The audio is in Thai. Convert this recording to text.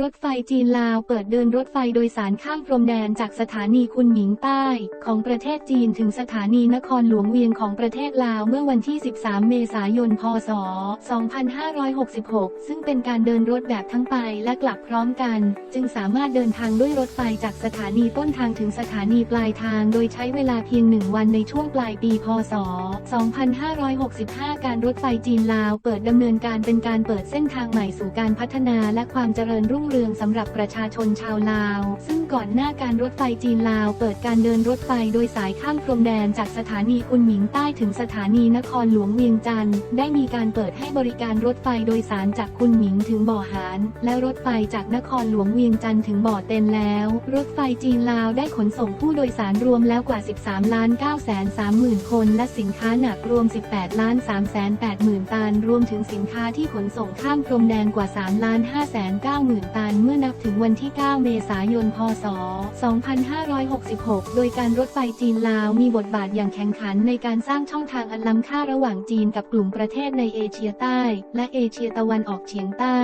รถไฟจีนลาวเปิดเดินรถไฟโดยสารข้ามพรมแดนจากสถานีคุนหมิงใต้ ของประเทศจีนถึงสถานีนครหลวงเวียงของประเทศลาวเมื่อวันที่ 13 เมษายน พศ 2566 ซึ่งเป็นการเดินรถแบบทั้งไปและกลับพร้อมกัน จึงสามารถเดินทางด้วยรถไฟจากสถานีต้นทางถึงสถานีปลายทาง โดยใช้เวลาเพียงหนึ่งวันในช่วงปลายปี พศ 2565 การรถไฟจีนลาวเปิดดำเนินการเป็นการเปิดเส้นทางใหม่สู่การพัฒนาและความเจริญรุ่งงเรืองสำหรับประชาชนชาวลาว ซึ่งก่อนหน้าการรถไฟจีนลาวเปิดการเดินรถไฟโดยสายข้ามพรมแดนจากสถานีอุนหมิงใต้ถึงสถานีนครหลวงเวียงจันทร์ได้มีการเปิดให้บริการรถไฟโดยสารจากคุนหมิงถึงบ่อหาน และรถไฟจากนครหลวงเวียงจันทร์ถึงบ่อเต็นแล้ว รถไฟจีนลาวได้ขนส่งผู้โดยสารรวมแล้วกว่า 13ล้าน9 3 0 0 0 0 คน และสินค้าหนักรวม 18ล้าน3 8 0 0 0 0 ตัน รวมถึงสินค้าที่ขนส่งข้ามพรมแดนกว่า 3 ล้าน5 9 0 0 0 0ตาลเมื่อนับถึงวันที่ 9 เมษายน พศ 2566 โดยการรถไฟจีนลาวมีบทบาทอย่างแข็งขันในการสร้างช่องทางอันล้ำค่าระหว่างจีนกับกลุ่มประเทศในเอเชียใต้ และเอเชียตะวันออกเฉียงใต้